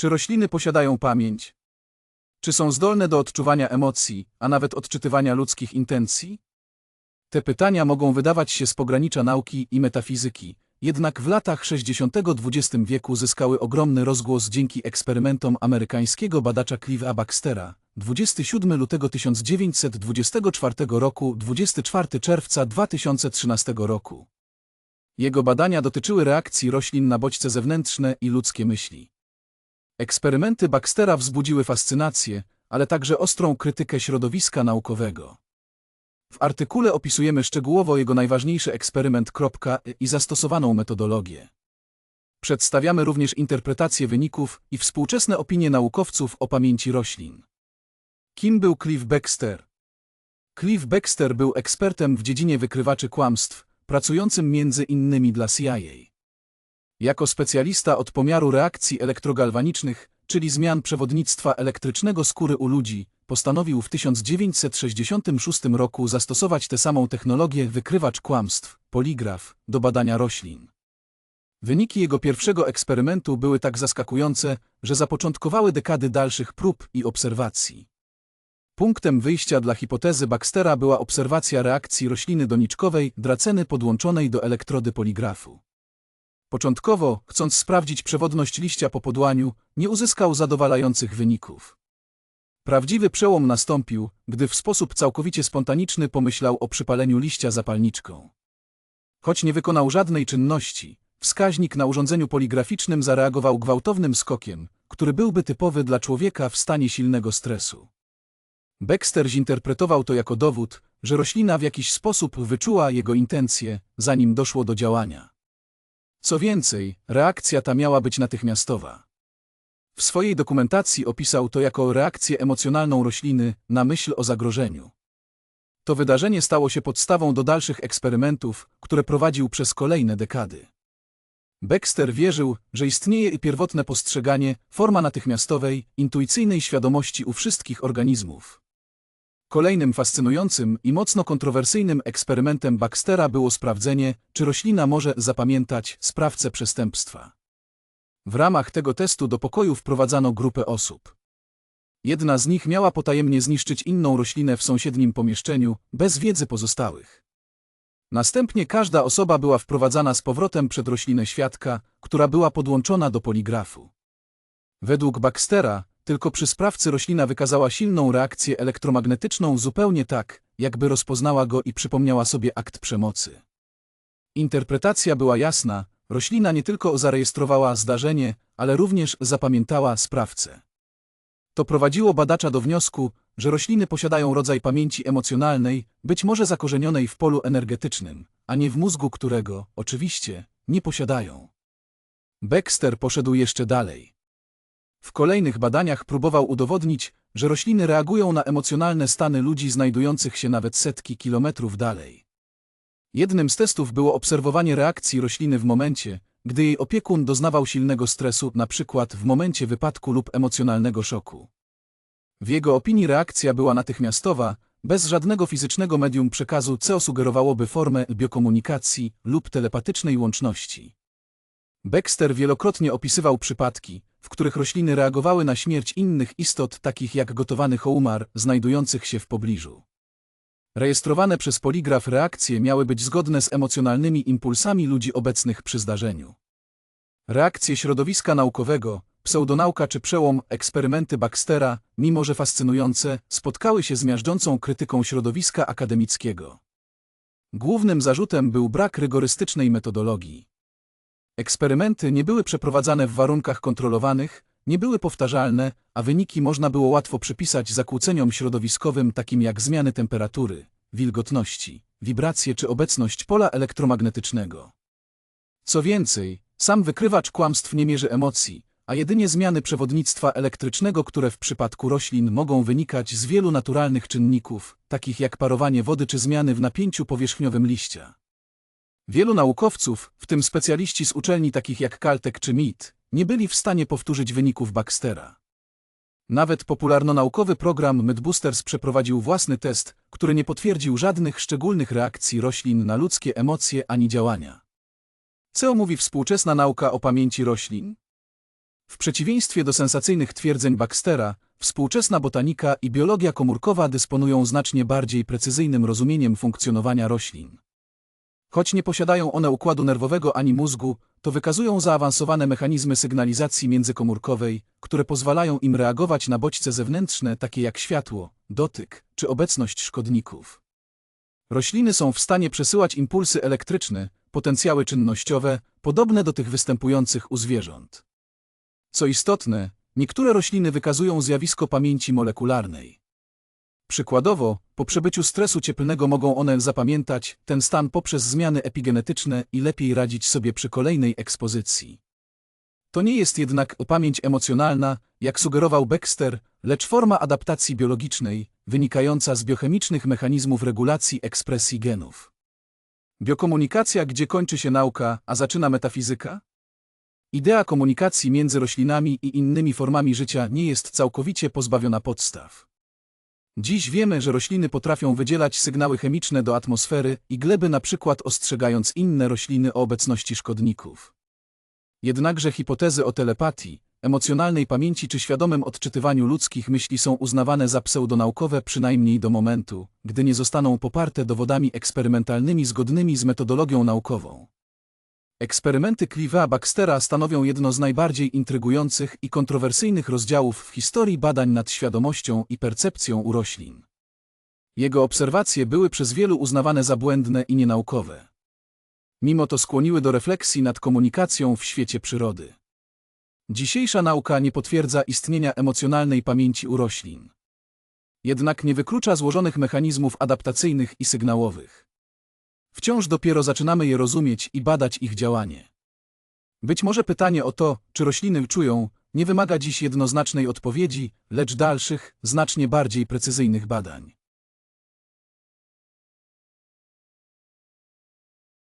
Czy rośliny posiadają pamięć? Czy są zdolne do odczuwania emocji, a nawet odczytywania ludzkich intencji? Te pytania mogą wydawać się z pogranicza nauki i metafizyki, jednak w latach 60. XX wieku zyskały ogromny rozgłos dzięki eksperymentom amerykańskiego badacza Clive'a Baxtera. 27 lutego 1924 roku, 24 czerwca 2013 roku. Jego badania dotyczyły reakcji roślin na bodźce zewnętrzne i ludzkie myśli. Eksperymenty Baxtera wzbudziły fascynację, ale także ostrą krytykę środowiska naukowego. W artykule opisujemy szczegółowo jego najważniejszy eksperyment kropka, i zastosowaną metodologię. Przedstawiamy również interpretację wyników i współczesne opinie naukowców o pamięci roślin. Kim był Cliff Baxter? Cliff Baxter był ekspertem w dziedzinie wykrywaczy kłamstw, pracującym między innymi dla CIA. Jako specjalista od pomiaru reakcji elektrogalwanicznych, czyli zmian przewodnictwa elektrycznego skóry u ludzi, postanowił w 1966 roku zastosować tę samą technologię wykrywacz kłamstw, poligraf, do badania roślin. Wyniki jego pierwszego eksperymentu były tak zaskakujące, że zapoczątkowały dekady dalszych prób i obserwacji. Punktem wyjścia dla hipotezy Baxtera była obserwacja reakcji rośliny doniczkowej draceny podłączonej do elektrody poligrafu. Początkowo, chcąc sprawdzić przewodność liścia po podłaniu, nie uzyskał zadowalających wyników. Prawdziwy przełom nastąpił, gdy w sposób całkowicie spontaniczny pomyślał o przypaleniu liścia zapalniczką. Choć nie wykonał żadnej czynności, wskaźnik na urządzeniu poligraficznym zareagował gwałtownym skokiem, który byłby typowy dla człowieka w stanie silnego stresu. Baxter zinterpretował to jako dowód, że roślina w jakiś sposób wyczuła jego intencje, zanim doszło do działania. Co więcej, reakcja ta miała być natychmiastowa. W swojej dokumentacji opisał to jako reakcję emocjonalną rośliny na myśl o zagrożeniu. To wydarzenie stało się podstawą do dalszych eksperymentów, które prowadził przez kolejne dekady. Baxter wierzył, że istnieje pierwotne postrzeganie, forma natychmiastowej, intuicyjnej świadomości u wszystkich organizmów. Kolejnym fascynującym i mocno kontrowersyjnym eksperymentem Baxtera było sprawdzenie, czy roślina może zapamiętać sprawcę przestępstwa. W ramach tego testu do pokoju wprowadzano grupę osób. Jedna z nich miała potajemnie zniszczyć inną roślinę w sąsiednim pomieszczeniu, bez wiedzy pozostałych. Następnie każda osoba była wprowadzana z powrotem przed roślinę świadka, która była podłączona do poligrafu. Według Baxtera, tylko przy sprawcy roślina wykazała silną reakcję elektromagnetyczną zupełnie tak, jakby rozpoznała go i przypomniała sobie akt przemocy. Interpretacja była jasna, roślina nie tylko zarejestrowała zdarzenie, ale również zapamiętała sprawcę. To prowadziło badacza do wniosku, że rośliny posiadają rodzaj pamięci emocjonalnej, być może zakorzenionej w polu energetycznym, a nie w mózgu którego, oczywiście, nie posiadają. Baxter poszedł jeszcze dalej. W kolejnych badaniach próbował udowodnić, że rośliny reagują na emocjonalne stany ludzi znajdujących się nawet setki kilometrów dalej. Jednym z testów było obserwowanie reakcji rośliny w momencie, gdy jej opiekun doznawał silnego stresu, na przykład w momencie wypadku lub emocjonalnego szoku. W jego opinii reakcja była natychmiastowa, bez żadnego fizycznego medium przekazu, co sugerowałoby formę biokomunikacji lub telepatycznej łączności. Baxter wielokrotnie opisywał przypadki, w których rośliny reagowały na śmierć innych istot takich jak gotowany hołmar znajdujących się w pobliżu. Rejestrowane przez poligraf reakcje miały być zgodne z emocjonalnymi impulsami ludzi obecnych przy zdarzeniu. Reakcje środowiska naukowego, pseudonauka czy przełom, eksperymenty Baxtera, mimo że fascynujące, spotkały się z miażdżącą krytyką środowiska akademickiego. Głównym zarzutem był brak rygorystycznej metodologii. Eksperymenty nie były przeprowadzane w warunkach kontrolowanych, nie były powtarzalne, a wyniki można było łatwo przypisać zakłóceniom środowiskowym takim jak zmiany temperatury, wilgotności, wibracje czy obecność pola elektromagnetycznego. Co więcej, sam wykrywacz kłamstw nie mierzy emocji, a jedynie zmiany przewodnictwa elektrycznego, które w przypadku roślin mogą wynikać z wielu naturalnych czynników, takich jak parowanie wody czy zmiany w napięciu powierzchniowym liścia. Wielu naukowców, w tym specjaliści z uczelni takich jak Caltech czy MIT, nie byli w stanie powtórzyć wyników Baxtera. Nawet popularno-naukowy program Mythbusters przeprowadził własny test, który nie potwierdził żadnych szczególnych reakcji roślin na ludzkie emocje ani działania. Co mówi współczesna nauka o pamięci roślin? W przeciwieństwie do sensacyjnych twierdzeń Baxtera, współczesna botanika i biologia komórkowa dysponują znacznie bardziej precyzyjnym rozumieniem funkcjonowania roślin. Choć nie posiadają one układu nerwowego ani mózgu, to wykazują zaawansowane mechanizmy sygnalizacji międzykomórkowej, które pozwalają im reagować na bodźce zewnętrzne takie jak światło, dotyk czy obecność szkodników. Rośliny są w stanie przesyłać impulsy elektryczne, potencjały czynnościowe, podobne do tych występujących u zwierząt. Co istotne, niektóre rośliny wykazują zjawisko pamięci molekularnej. Przykładowo, po przebyciu stresu cieplnego mogą one zapamiętać ten stan poprzez zmiany epigenetyczne i lepiej radzić sobie przy kolejnej ekspozycji. To nie jest jednak pamięć emocjonalna, jak sugerował Baxter, lecz forma adaptacji biologicznej, wynikająca z biochemicznych mechanizmów regulacji ekspresji genów. Biokomunikacja, gdzie kończy się nauka, a zaczyna metafizyka? Idea komunikacji między roślinami i innymi formami życia nie jest całkowicie pozbawiona podstaw. Dziś wiemy, że rośliny potrafią wydzielać sygnały chemiczne do atmosfery i gleby na przykład ostrzegając inne rośliny o obecności szkodników. Jednakże hipotezy o telepatii, emocjonalnej pamięci czy świadomym odczytywaniu ludzkich myśli są uznawane za pseudonaukowe przynajmniej do momentu, gdy nie zostaną poparte dowodami eksperymentalnymi zgodnymi z metodologią naukową. Eksperymenty Clive'a Baxtera stanowią jedno z najbardziej intrygujących i kontrowersyjnych rozdziałów w historii badań nad świadomością i percepcją u roślin. Jego obserwacje były przez wielu uznawane za błędne i nienaukowe. Mimo to skłoniły do refleksji nad komunikacją w świecie przyrody. Dzisiejsza nauka nie potwierdza istnienia emocjonalnej pamięci u roślin. Jednak nie wyklucza złożonych mechanizmów adaptacyjnych i sygnałowych. Wciąż dopiero zaczynamy je rozumieć i badać ich działanie. Być może pytanie o to, czy rośliny czują, nie wymaga dziś jednoznacznej odpowiedzi, lecz dalszych, znacznie bardziej precyzyjnych badań.